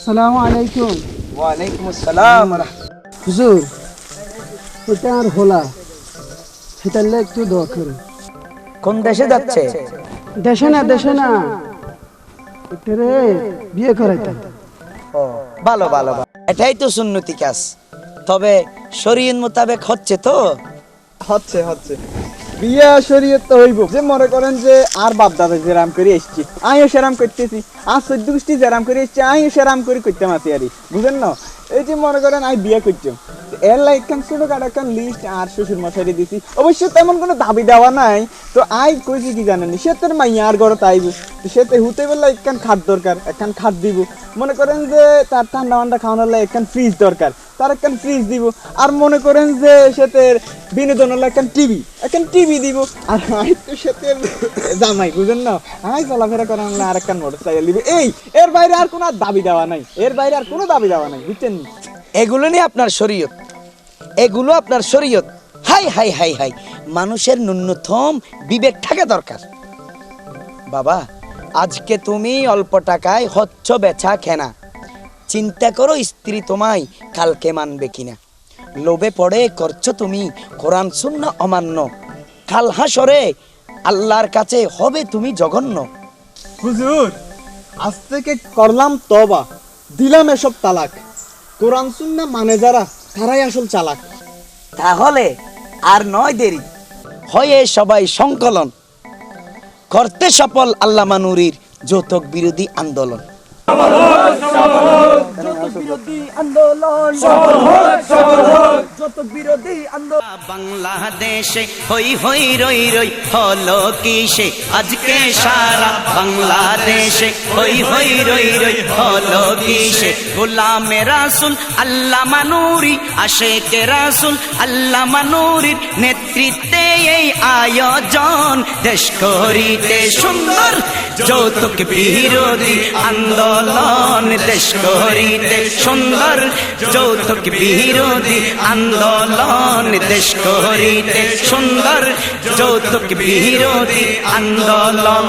সালাম আলাইকুম। ওয়ালাইকুম আসসালাম হুজুর ওটা আর হোলা। সেটার লেগে একটু দোয়া করুন কোন দেশে যাচ্ছে? দেশে না দেশে না। ওটারে বিয়ে ও ভালো ভালো ভালো। এটাই তো সুন্নতি কাজ। তবে শরীর মোতাবেক হচ্ছে তো? হচ্ছে হচ্ছে। বিয়া শরীয়ত হইব। যে মনে করেন যে আর বাপ দাদা যেরাম করে এসছি, আমিও সেরাম করতেছি, আর চোদ্দ গোষ্ঠী যেরাম করে এসছি, আমিও সেরাম করে করতাম আছি আরই বুঝেন না? এই যে মনে করেন আমি বিয়ে করতাম এর লাইক কান ছোট কাটা লিস্ট আর শ্বশুর মশারি দিছি। অবশ্য তেমন কোনো দাবি দেওয়া নাই। তো আই কইছি কি জানেন, সে তোর মাই আর ঘরে তাইব তো সে তো হুতে বললে একখান খাট দরকার, একখান খাট দিব। মনে করেন যে তার ঠান্ডা মান্ডা খাওয়ানোর লাগে একখান ফ্রিজ দরকার। তার একখান ফ্রিজ দিব? আর মনে করেন যে সেতে বিনোদন হলো একখান টিভি একখান টিভি দিব। আর আমি তো সেতে জামাই, বুঝেন না? আমি চলাফেরা করার হলে আর একখান মোটর সাইকেল দিব। এই, এর বাইরে আর কোনো দাবি দেওয়া নাই। এর বাইরে আর কোনো দাবি দেওয়া নাই, বুঝছেন? এগুলো নিয়ে আপনার শরীয়ত। এগুলো আপনার শরীয়ত। হাই হাই হাই হাই। মানুষের ন্যূনতম বিবেক থাকা দরকার। বাবা, আজকে তুমি অল্প টাকায় হচ্ছ বেচা খেনা চিন্তা করো স্ত্রী তোমায় কালকে মানবে কিনা। লোভে পড়ে করছ তুমি কোরআন শূন্য অমান্য। কাল হাসরে আল্লাহর কাছে হবে তুমি জঘন্য। হুজুর আজ থেকে করলাম তবা দিলাম এসব তালাক। কোরআন সুন্না মানে যারা তারাই আসল চালাক। তাহলে আর নয় দেরি হয়ে সবাই সংকলন। করতে সফল আল্লামা নুরির যৌতুক বিরোধী আন্দোলন। বাংলাদেশে হই হই রই রই হলো কিসে আজকে সারা বাংলাদেশে হই হই রই রই হলো কিসে গোলামে রাসুল আল্লাহ মানুরি আশেকে রাসুল আল্লাহ মানুরির নেতৃত্বে এই আয়োজন। দেশ করিতে সুন্দর যৌতুক বিরোধী আন্দোলন দেশ করিতে সুন্দর। যৌতুক বিরোধী আন্দোলন দেশ করিতে সুন্দর। যৌতুক বিরোধী আন্দোলন।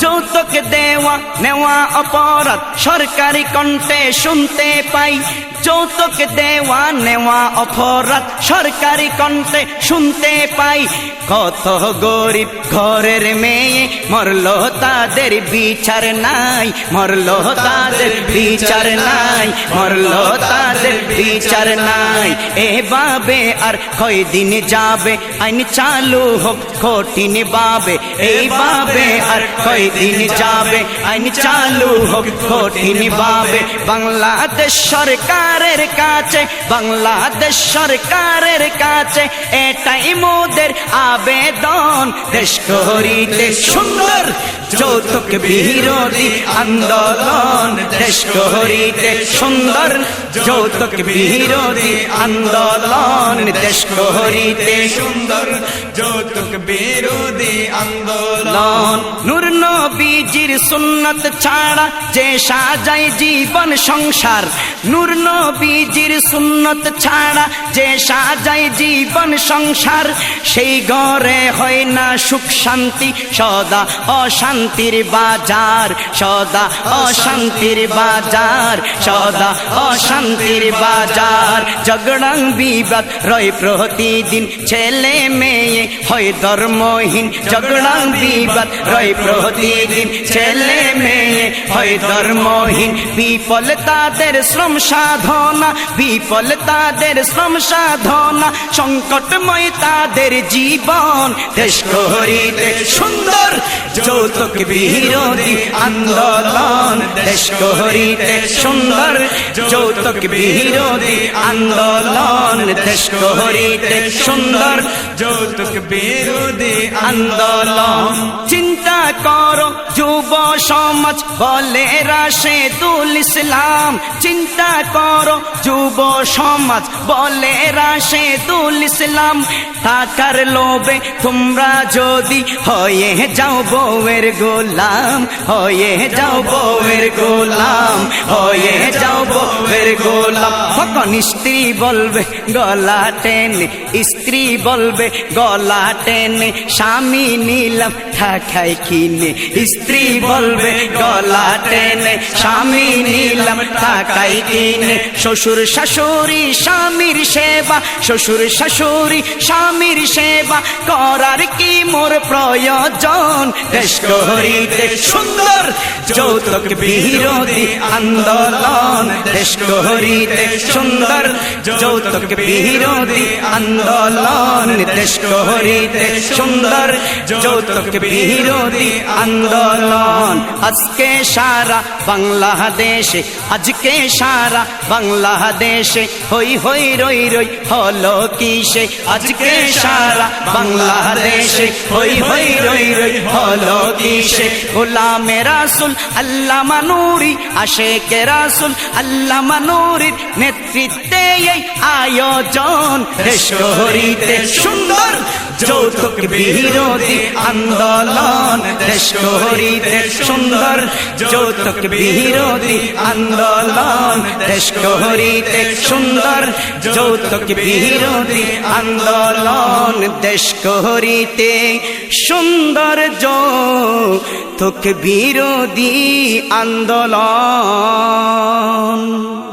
যৌতুক দেওয়া নেওয়া অপরাধ সরকারি কণ্ঠে শুনতে পাই। যৌতুক দেওয়া নেওয়া অপরাধ সরকারি কণ্ঠে শুনতে পাই। কত গরিব ঘরের মেয়ে, মরল তাদের বিচার নাই। মরল তাদের বিচার নাই। মরল তাদের বিচার নাই। এভাবে আর কয়দিন যাবে? আইন চালু হোক, কঠিন বাবে। এইভাবে আর কয়দিন যাবে? আইন চালু হোক, কঠিন বাবে। বাংলাদেশ সরকারের কাছে, বাংলাদেশ সরকারের কাছে এটাই মোদের আবেদন। দেশ করিতে সুন্দর যৌতুক বিরোধী আন্দোলন দেশ করিতে সুন্দর। যৌতুক বিরোধী আন্দোলন দেশ করিতে সুন্দর। যৌতুক বিরোধী আন্দোলন। লন নূর নবীজির সুন্নত ছাড়া যে সাজায় জীবন সংসার, নূর নবীজির সুন্নত ছাড়া যে সাজায় জীবন সংসার, সেই ঘরে হয় না সুখ শান্তি, সদা অশান্তির বাজার, সদা অশান্তির বাজার, সদা অশান্তির বাজার। ঝগড়াং বিবাদ রয় প্রতিদিন, ছেলে মেয়ে হয় ধর্মহীন। ঝগড়াং বিবাদ রয় প্রতিদিন, ছেলে মেয়ে হয় ধর্মহীন। বিফল তাদের শ্রম সাধনা, বিফল তাদের শ্রম সাধনা। সংকটময় তাদের জীবন, দেশ করিতে সুন্দর যৌতুক বিরোধী আন্দোলন দেশ করিতে সুন্দর যৌতুক বিরোধী আন্দোলন দেশ করিতে সুন্দর যৌতুক বিরোধী আন্দোলন। চিন্তা করো, যুব সমাজ বলে রাশেদুল ইসলাম। চিন্তা করো, যুব সমাজ বলে রাশেদুল ইসলাম। টাকার লোভে তোমরা যদি হয়ে যাও বউয়ের গোলাম, হয়ে যাও বউয়ের গোলাম, হয়ে যাও বউয়ের গোলাম। তখন স্ত্রী বলবে, গলা টেনে স্ত্রী বলবে গলা টেনে, স্বামী নিলাম ঠাখাই কিনে। স্ত্রী বলবে, গলা টেনে, স্বামী নিলাম টাকাই কিনে। শ্বশুর শাশুড়ি স্বামীর সেবা, শ্বশুর শাশুড়ি স্বামীর সেবা, করার কি মোর প্রয়োজন? দেশ করিতে সুন্দর যৌতুক বিরোধী আন্দোলন। দেশ করিতে সুন্দর যৌতুক বিরোধী আন্দোলন। দেশ করিতে সুন্দর, যৌতুক বিরোধী আন্দোলন। আজকে সারা বাংলাদেশে, আজকে সারা বাংলাদেশে, হই হই রই রই হলো কিসে? আজকে সারা বাংলাদেশে, হই হই রই রই হলো কিসে? গোলামে রাসুল আল্লাহ মানুরি আশেকে রাসুল আল্লাহ মানুরির নেতৃত্বে এই আয়োজন। দেশ করিতে সুন্দর। যৌতুক বিরোধী আন্দোলন, দেশ করিতে সুন্দর। যৌতুক বিরোধী আন্দোলন, দেশ করিতে সুন্দর। যৌতুক বিরোধী আন্দোলন, দেশ করিতে সুন্দর। যৌতুক বিরোধী আন্দোলন।